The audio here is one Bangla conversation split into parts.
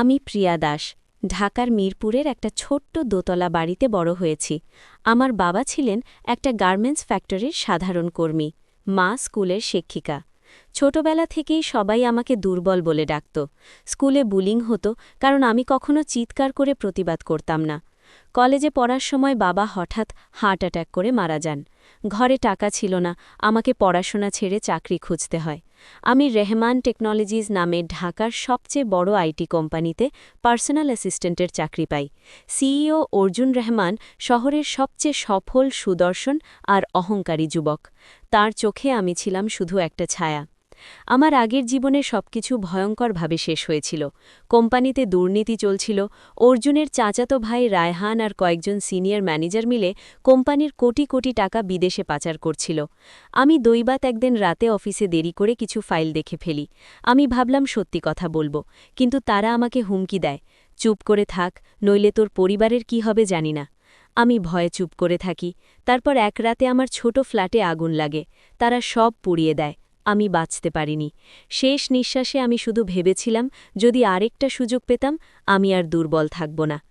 আমি প্রিয়া দাস, ঢাকার মিরপুরের একটা ছোট্ট দোতলা বাড়িতে বড় হয়েছি। আমার বাবা ছিলেন একটা গার্মেন্টস ফ্যাক্টরির সাধারণ কর্মী, মা স্কুলের শিক্ষিকা। ছোটবেলা থেকেই সবাই আমাকে দুর্বল বলে ডাকত। স্কুলে বুলিং হতো, কারণ আমি কখনো চিৎকার করে প্রতিবাদ করতাম না। কলেজে পড়ার সময় বাবা হঠাৎ হার্ট অ্যাটাক করে মারা যান। ঘরে টাকা ছিল না, আমাকে পড়াশোনা ছেড়ে চাকরি খুঁজতে হয়। আমি রেহমান টেকনোলজিজ নামে ঢাকার সবচেয়ে বড় আইটি কোম্পানিতে পার্সোনাল অ্যাসিস্ট্যান্টের চাকরি পাই। সিইও অর্জুন রহমান শহরের সবচেয়ে সফল সুদর্শন আর অহংকারী যুবক। তার চোখে আমি ছিলাম শুধু একটা ছায়া। আমার আগের জীবনে সবকিছু ভয়ঙ্করভাবে শেষ হয়েছিল। কোম্পানিতে দুর্নীতি চলছিল। অর্জুনের চাচাতো ভাই রায়হান আর কয়েকজন সিনিয়র ম্যানেজার মিলে কোম্পানির কোটি কোটি টাকা বিদেশে পাচার করছিল। আমি দৈবাত একদিন রাতে অফিসে দেরি করে কিছু ফাইল দেখে ফেলি। আমি ভাবলাম সত্যি কথা বলব, কিন্তু তারা আমাকে হুমকি দেয়। চুপ করে থাক, নইলে তোর পরিবারের কি হবে জানি না। আমি ভয়ে চুপ করে থাকি। তারপর এক রাতে আমার ছোট ফ্ল্যাটে আগুন লাগে। তারা সব পুড়িয়ে দেয়। আমি বাঁচতে পারিনি। শেষ নিঃশ্বাসে আমি শুধু ভেবেছিলাম, যদি আরেকটা সুযোগ পেতাম, আমি আর দুর্বল থাকব না।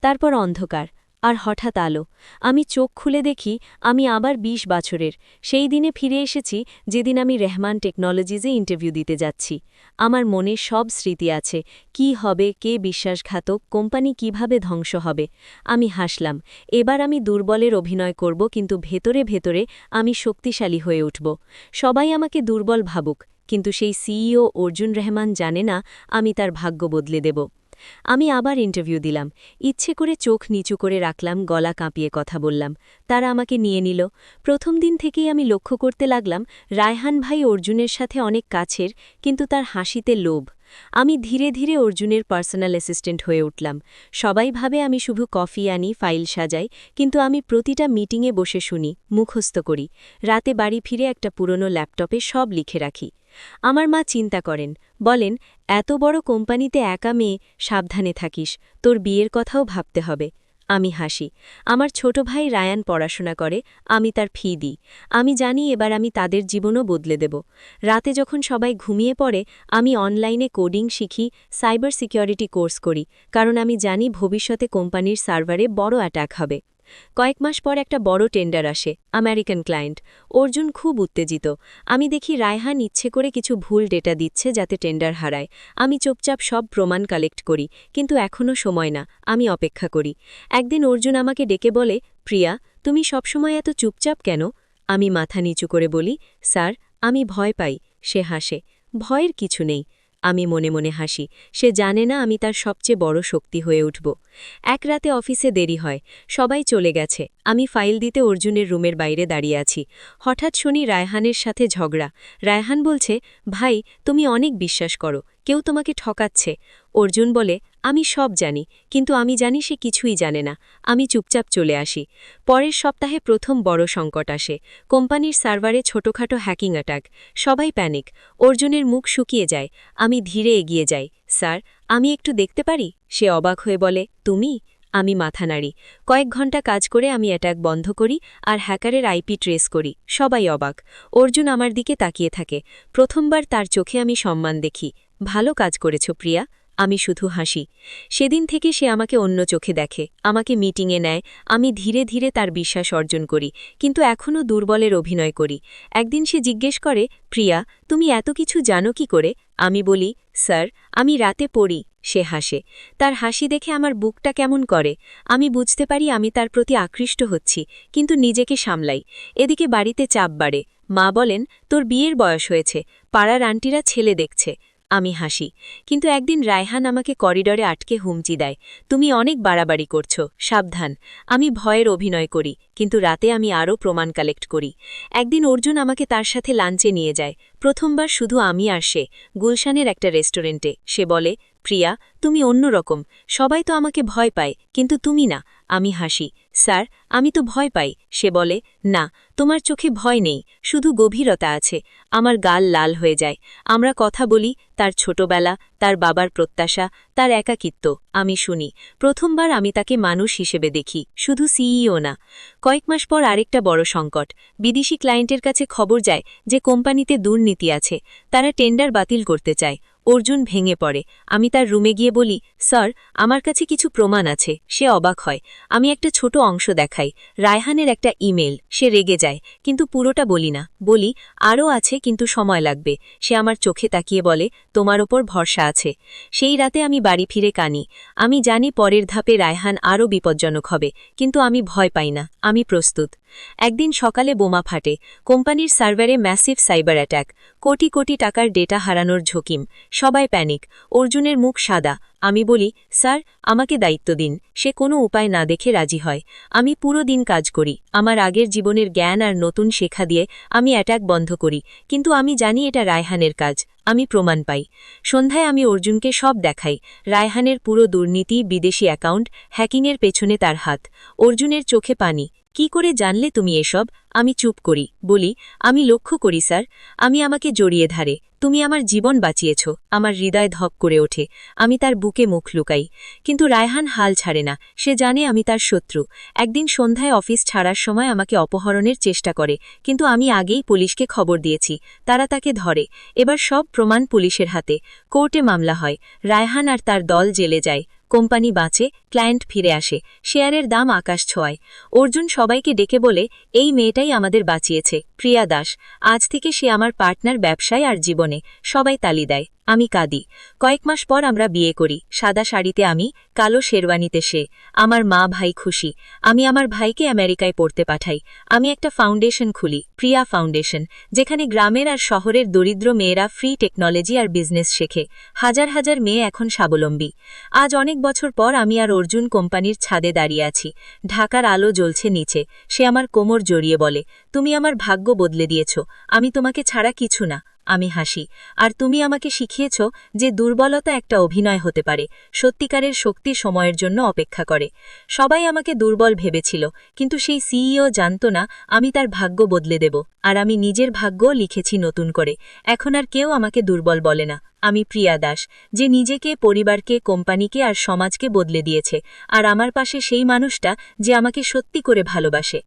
তারপর অন্ধকার। আর হঠাৎ আলো। আমি চোখ খুলে দেখি, আমি আবার ২০ বছরের। সেই দিনে ফিরে এসেছি, যেদিন আমি রেহমান টেকনোলজিজে ইন্টারভিউ দিতে যাচ্ছি। আমার মনে সব স্মৃতি আছে, কি হবে, কে বিশ্বাসঘাতক, কোম্পানি কীভাবে ধ্বংস হবে। আমি হাসলাম, এবার আমি দুর্বলের অভিনয় করব, কিন্তু ভেতরে ভেতরে আমি শক্তিশালী হয়ে উঠব। সবাই আমাকে দুর্বল ভাবুক, কিন্তু সেই সিইও অর্জুন রহমান জানে না, আমি তার ভাগ্য বদলে দেব। আমি আবার ইন্টারভিউ দিলাম। ইচ্ছে করে চোখ নিচু করে রাখলাম, গলা কাঁপিয়ে কথা বললাম। তারা আমাকে নিয়ে নিল। প্রথম দিন থেকেই আমি লক্ষ্য করতে লাগলাম, রায়হান ভাই অর্জুনের সাথে অনেক কাছের, কিন্তু তার হাসিতে লোভ। আমি ধীরে ধীরে অর্জুনের পার্সোনাল অ্যাসিস্ট্যান্ট হয়ে উঠলাম। সবাই ভাবে আমি শুধু কফি আনি, ফাইল সাজাই, কিন্তু আমি প্রতিটা মিটিংয়ে বসে শুনি, মুখস্থ করি। রাতে বাড়ি ফিরে একটা পুরনো ল্যাপটপে সব লিখে রাখি। আমার মা চিন্তা করেন, বলেন এত বড় কোম্পানিতে একা মেয়ে, সাবধানে থাকিস, তোর বিয়ের কথাও ভাবতে হবে। আমি হাসি, আমার ছোট ভাই রায়ান পড়াশোনা করে, আমি তার ফি দিই। আমি জানি এবার আমি তাদের জীবনও বদলে দেব। রাতে যখন সবাই ঘুমিয়ে পড়ে, আমি অনলাইনে কোডিং শিখি, সাইবার সিকিউরিটি কোর্স করি, কারণ আমি জানি ভবিষ্যতে কোম্পানির সার্ভারে বড় অ্যাটাক হবে। কয়েক মাস পর একটা বড় টেন্ডার আসে, আমেরিকান ক্লায়েন্ট। অর্জুন খুব উত্তেজিত। আমি দেখি রায়হান ইচ্ছে করে কিছু ভুল ডেটা দিচ্ছে যাতে টেন্ডার হারায়। আমি চুপচাপ সব প্রমাণ কালেক্ট করি, কিন্তু এখনও সময় না, আমি অপেক্ষা করি। একদিন অর্জুন আমাকে ডেকে বলে, প্রিয়া, তুমি সবসময় এত চুপচাপ কেন? আমি মাথা নিচু করে বলি, স্যার, আমি ভয় পাই। সে হাসে, ভয়ের কিছু নেই। আমি মনে মনে হাসি। সে জানে না আমি তার সবচেয়ে বড় শক্তি হয়ে উঠব। এক রাতে অফিসে দেরি হয়। সবাই চলে গেছে। আমি ফাইল দিতে অর্জুনের রুমের বাইরে দাঁড়িয়ে আছি। হঠাৎ শুনি রায়হানের সাথে ঝগড়া। রায়হান বলছে, ভাই, তুমি অনেক বিশ্বাস করো। কেউ তোমাকে ঠকাচ্ছে। অর্জুন বলে আমি সব জানি, কিন্তু আমি জানি সে কিছুই জানে না। আমি চুপচাপ চলে আসি। পরের সপ্তাহে প্রথম বড় সংকট আসে। কোম্পানির সার্ভারে ছোটখাটো হ্যাকিং অ্যাটাক। সবাই প্যানিক। অর্জুনের মুখ শুকিয়ে যায়। আমি ধীরে এগিয়ে যাই। স্যার, আমি একটু দেখতে পারি? সে অবাক হয়ে বলে, তুমি? আমি মাথা নাড়ি। কয়েক ঘণ্টা কাজ করে আমি অ্যাটাক বন্ধ করি আর হ্যাকারের আইপি ট্রেস করি। সবাই অবাক। অর্জুন আমার দিকে তাকিয়ে থাকে। প্রথমবার তার চোখে আমি সম্মান দেখি। ভালো কাজ করেছ প্রিয়া। আমি শুধু হাসি। সেদিন থেকে সে আমাকে অন্য চোখে দেখে, আমাকে মিটিংয়ে নেয়, আমি ধীরে ধীরে তার বিশ্বাস অর্জন করি, কিন্তু এখনও দুর্বলের অভিনয় করি। একদিন সে জিজ্ঞেস করে, প্রিয়া, তুমি এত কিছু জানো কি করে? আমি বলি, স্যার, আমি রাতে পড়ি। সে হাসে। তার হাসি দেখে আমার বুকটা কেমন করে। আমি বুঝতে পারি আমি তার প্রতি আকৃষ্ট হচ্ছি, কিন্তু নিজেকে সামলাই। এদিকে বাড়িতে চাপ বাড়ে। মা বলেন, তোর বিয়ের বয়স হয়েছে। পাড়ার আন্টিরা ছেলে দেখছে। আমি হাসি। কিন্তু একদিন রায়হান আমাকে করিডরে আটকে হুমচি দেয়, তুমি অনেক বাড়াবাড়ি করছ, সাবধান। আমি ভয়ের অভিনয় করি, কিন্তু রাতে আমি আরও প্রমাণ কালেক্ট করি। একদিন অর্জুন আমাকে তার সাথে লাঞ্চে নিয়ে যায়। প্রথমবার শুধু আমি আর সে, গুলশানের একটা রেস্টুরেন্টে। সে বলে প্রিয়া, তুমি অন্যরকম। সবাই তো আমাকে ভয় পায়, কিন্তু তুমি না। আমি হাসি। স্যার, আমি তো ভয় পাই। সে বলে, না, তোমার চোখে ভয় নেই। শুধু গভীরতা আছে। আমার গাল লাল হয়ে যায়। আমরা কথা বলি, তার ছোটবেলা, তার বাবার প্রত্যাশা, তার একাকিত্ব। আমি শুনি, প্রথমবার আমি তাকে মানুষ হিসেবে দেখি। শুধু সিইও না। কয়েক মাস পর আরেকটা বড় সংকট। বিদেশি ক্লায়েন্টের কাছে খবর যায় যে, কোম্পানিতে দুর্নীতি আছে। তারা টেন্ডার বাতিল করতে চায়। অর্জুন ভেঙে পড়ে। আমি তার রুমে গিয়ে বলি, স্যার, আমার কাছে কিছু প্রমাণ আছে। সে অবাক হয়। আমি একটা ছোট অংশ দেখাই, রায়হানের একটা ইমেল সে রেগে যায়, কিন্তু পুরোটা বলি না। বলি আরও আছে, কিন্তু সময় লাগবে। সে আমার চোখে তাকিয়ে বলে, তোমার ওপর ভরসা আছে। সেই রাতে আমি বাড়ি ফিরে কানি। আমি জানি পরের ধাপে রায়হান আরও বিপজ্জনক হবে, কিন্তু আমি ভয় পাই না। আমি প্রস্তুত। একদিন সকালে বোমা ফাটে। কোম্পানির সার্ভারে massive cyber attack. Crore crore টাকার ডেটা হারানোর ঝুঁকিম। সবাই প্যানিক, অর্জুনের মুখ সাদা। আমি বলি, স্যার, আমাকে দায়িত্ব দিন। সে কোনো উপায় না দেখে রাজি হয়। আমি পুরো দিন কাজ করি। আমার আগের জীবনের জ্ঞান আর নতুন শেখা দিয়ে আমি অ্যাটাক বন্ধ করি। কিন্তু আমি জানি এটা রায়হানের কাজ। আমি প্রমাণ পাই। সন্ধ্যায় আমি অর্জুনকে সব দেখাই। রায়হানের পুরো দুর্নীতি, বিদেশি অ্যাকাউন্ট, হ্যাকিংয়ের পেছনে তার হাত। অর্জুনের চোখে পানি। কি করে জানলে তুমি এসব? আমি চুপ করি, বলি, আমি লক্ষ্য করি, স্যার, আমি আমাকে জড়িয়ে ধারে, তুমি আমার জীবন বাঁচিয়েছ, আমার হৃদয় ধক করে ওঠে, আমি তার বুকে মুখ লুকাই, কিন্তু রায়হান হাল ছাড়ে না, সে জানে আমি তার শত্রু, একদিন সন্ধ্যায় অফিস ছাড়ার সময় আমাকে অপহরণের চেষ্টা করে, কিন্তু আমি আগেই পুলিশকে খবর দিয়েছি, তারা তাকে ধরে, এবার সব প্রমাণ পুলিশের হাতে, কোর্টে মামলা হয়, রায়হান আর তার দল জেলে যায়, কোম্পানি বাঁচে, ক্লায়েন্ট ফিরে আসে, শেয়ারের দাম আকাশ ছোঁয়ায়, অর্জুন সবাইকে ডেকে বলে, এই মেয়েটাই আমাদের বাঁচিয়েছে। প্রিয়া দাস, আজ থেকে সে আমার পার্টনার ব্যবসায় আর জীবনে সবাই তালি দেয়। আমি কাঁদি। কয়েক মাস পর আমরা বিয়ে করি। সাদা শাড়িতে আমি, কালো শেরওয়ানিতে সে। আমার মা ভাই খুশি। আমি আমার ভাইকে আমেরিকায় পড়তে পাঠাই। আমি একটা ফাউন্ডেশন খুলি, প্রিয়া ফাউন্ডেশন, যেখানে গ্রামের আর শহরের দরিদ্র মেয়েরা ফ্রি টেকনোলজি আর বিজনেস শেখে। হাজার হাজার মেয়ে এখন স্বাবলম্বী। আজ অনেক বছর পর আমি আর অর্জুন কোম্পানির ছাদে দাঁড়িয়ে আছি। ঢাকার আলো জ্বলছে নিচে। সে আমার কোমর জড়িয়ে বলে, তুমি আমার ভাগ্য বদলে দিয়েছ। আমি তোমাকে ছাড়া কিছু না। আমি হাসি। আর তুমি আমাকে শিখিয়েছ যে দুর্বলতা একটা অভিনয় হতে পারে, সত্যিকারের শক্তি সময়ের জন্য অপেক্ষা করে। সবাই আমাকে দুর্বল ভেবেছিল, কিন্তু সেই সিইও জানত না আমি তার ভাগ্য বদলে দেব, আর আমি নিজের ভাগ্যও লিখেছি নতুন করে। এখন আর কেউ আমাকে দুর্বল বলে না। আমি প্রিয়া দাস, যে নিজেকে, পরিবারকে, কোম্পানিকে আর সমাজকে বদলে দিয়েছে, আর আমার পাশে সেই মানুষটা যে আমাকে সত্যি করে ভালোবাসে।